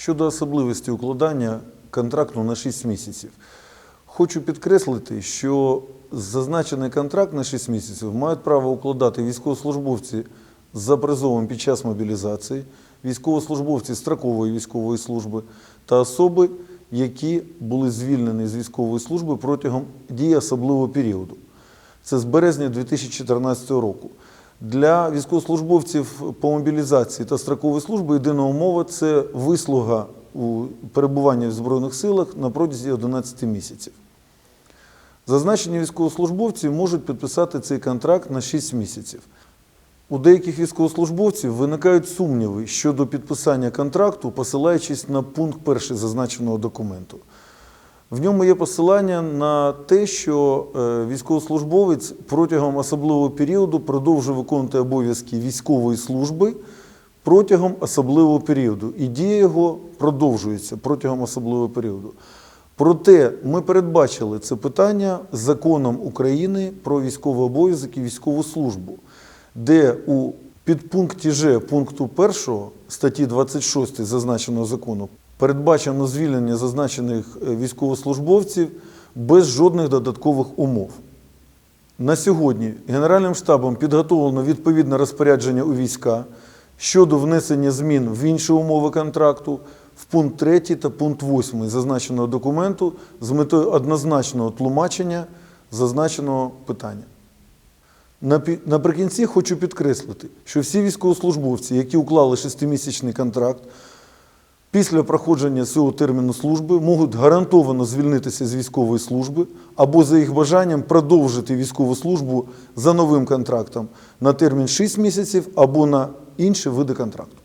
Щодо особливості укладання контракту на 6 місяців, хочу підкреслити, що зазначений контракт на 6 місяців мають право укладати військовослужбовці за призовом під час мобілізації, військовослужбовці строкової військової служби та особи, які були звільнені з військової служби протягом дії особливого періоду. Це з березня 2014 року. Для військовослужбовців по мобілізації та строкової служби єдина умова це вислуга у перебуванні в Збройних силах на протязі 11 місяців. Зазначені військовослужбовці можуть підписати цей контракт на 6 місяців. У деяких військовослужбовців виникають сумніви щодо підписання контракту, посилаючись на пункт перший зазначеного документу. В ньому є посилання на те, що е, військовослужбовець протягом особливого періоду продовжує виконувати обов'язки військової служби протягом особливого періоду, і дія його продовжується протягом особливого періоду. Проте ми передбачили це питання законом України про військовий обов'язок і військову службу, де у підпункті Ж пункту 1 статті 26 зазначеного закону передбачено звільнення зазначених е, військовослужбовців без жодних додаткових умов. На сьогодні Генеральним штабом підготовлено відповідне розпорядження у війська щодо внесення змін в інші умови контракту в пункт 3 та пункт 8 зазначеного документу з метою однозначного тлумачення зазначеного питання. Наприкінці хочу підкреслити, що всі військовослужбовці, які уклали шестимісячний контракт, після проходження цього терміну служби можуть гарантовано звільнитися з військової служби або за їх бажанням продовжити військову службу за новим контрактом на термін 6 місяців або на інші види контракту.